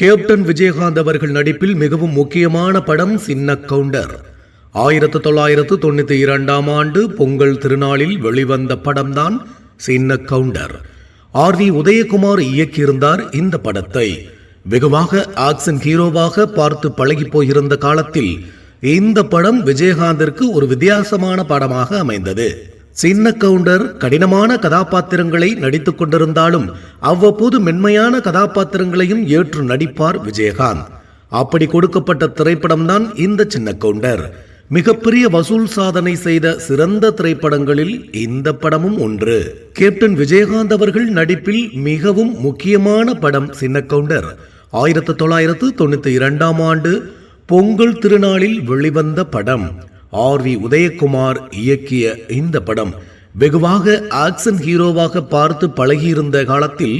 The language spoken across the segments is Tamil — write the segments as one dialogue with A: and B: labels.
A: கேப்டன் விஜயகாந்த் அவர்கள் நடிப்பில் மிகவும் முக்கியமான படம் சின்ன கவுண்டர். ஆயிரத்து தொள்ளாயிரத்து தொண்ணூத்தி இரண்டாம் ஆண்டு பொங்கல் திருநாளில் வெளிவந்த படம்தான் சின்ன கவுண்டர். ஆர் வி உதயகுமார் இயக்கியிருந்தார் இந்த படத்தை. வெகுவாக ஆக்ஷன் ஹீரோவாக பார்த்து பழகி போயிருந்த காலத்தில் இந்த படம் விஜயகாந்திற்கு ஒரு வித்தியாசமான படமாக அமைந்தது. சின்ன கவுண்டர் கடினமான கதாபாத்திரங்களை நடித்துக் கொண்டிருந்தாலும் அவ்வப்போது மென்மையான கதாபாத்திரங்களையும் ஏற்று நடிப்பார் விஜயகாந்த். அப்படி கொடுக்கப்பட்ட திரைப்படம்தான் இந்த சின்ன கவுண்டர். மிகப்பெரிய வசூல் சாதனை செய்த சிறந்த திரைப்படங்களில் இந்த படமும் ஒன்று. கேப்டன் விஜயகாந்த் அவர்கள் நடிப்பில் மிகவும் முக்கியமான படம் சின்ன கவுண்டர். ஆயிரத்தி தொள்ளாயிரத்து தொண்ணூத்தி இரண்டாம் ஆண்டு பொங்கல் திருநாளில் வெளிவந்த படம். ஆர் வி உதயகுமார் இயக்கிய இந்த படம் வெகுவாக ஆக்சன் ஹீரோவாக பார்த்து பழகியிருந்த காலத்தில்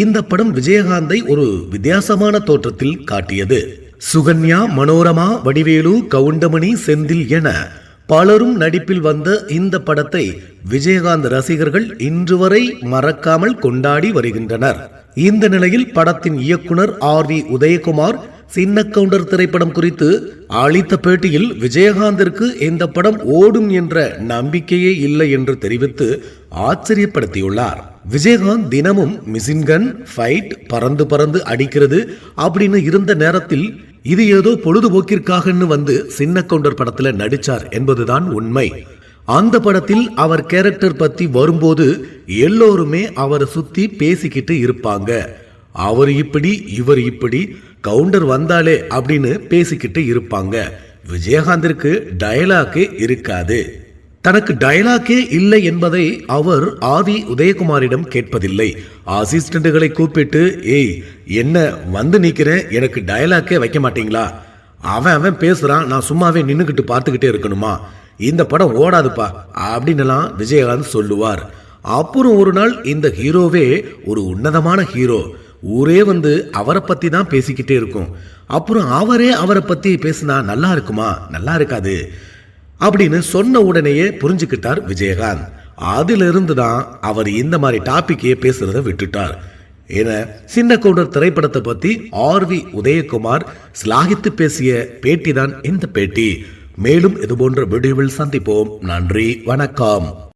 A: இந்த படம் விஜயகாந்தை ஒரு வித்தியாசமான தோற்றத்தில் காட்டியது. சுகன்யா மனோரமா வடிவேலு கவுண்டமணி செந்தில் என பலரும் நடிப்பில் வந்த இந்த படத்தை விஜயகாந்த் ரசிகர்கள் இன்று வரை மறக்காமல் கொண்டாடி வருகின்றனர். இந்த நிலையில் படத்தின் இயக்குனர் ஆர் வி உதயகுமார் சின்ன கவுண்டர் திரைப்படம் குறித்து அளித்த பேட்டியில் விஜயகாந்திற்கு இந்த படம் ஓடும் என்ற நம்பிக்கையே இல்லை என்று தெரிவித்து ஆச்சரியப்படுத்தியுள்ளார். விஜயகாந்த் தினமும் மிசின்கன் ஃபைட் பறந்து பறந்து அடிக்கிறது அப்படின்னு இருந்த நேரத்தில் இது ஏதோ பொழுதுபோக்கிற்காகன்னு வந்து சின்ன கவுண்டர் படத்துல நடிச்சார் என்பதுதான் உண்மை. அந்த படத்தில் அவர் கேரக்டர் பத்தி வரும்போது எல்லோருமே அவரை சுத்தி பேசிக்கிட்டு இருப்பாங்க. அவர் இப்படி இவர் இப்படி கவுண்டர் வந்தாலே அப்படின்னு பேசிக்கிட்டு இருப்பாங்க. விஜயகாந்திற்கு டயலாக்கே இருக்காது. தனக்கு டயலாக்கே இல்லை என்பதை அவர் ஆதி உதயகுமாரிடம் கேட்பதில்லை. அசிஸ்டண்ட்டுகளை கூப்பிட்டு ஏய் என்ன வந்து நிக்கிறேன் எனக்கு டயலாக்கே வைக்க மாட்டீங்களா? அவன் அவன் பேசுறான். நான் சும்மாவே நின்னுக்கிட்டு பார்த்துக்கிட்டே இருக்கணுமா? இந்த படம் ஓடாதுப்பா அப்படின்னுலாம் விஜயகாந்த் சொல்லுவார். அப்புறம் ஒரு நாள் இந்த ஹீரோவே ஒரு உன்னதமான ஹீரோ ஊரே வந்து அவரை பத்தி தான் பேசிக்கிட்டே இருக்கும். அப்புறம் அவரே அவரை பத்தி பேசினா நல்லா இருக்குமா? நல்லா இருக்காது. அப்படின்னு சொன்ன உடனேயே புரிஞ்சுக்கிட்டார் விஜயகாந்த். அதிலிருந்து தான் அவர் இந்த மாதிரி டாப்பிக்கே பேசுறத விட்டுட்டார். என சின்ன கவுண்டர் திரைப்படத்தை பத்தி ஆர் வி உதயகுமார் ஸ்லாகித்து பேசிய பேட்டி தான் இந்த பேட்டி. மேலும் இது போன்ற வீடியோவில் சந்திப்போம். நன்றி வணக்கம்.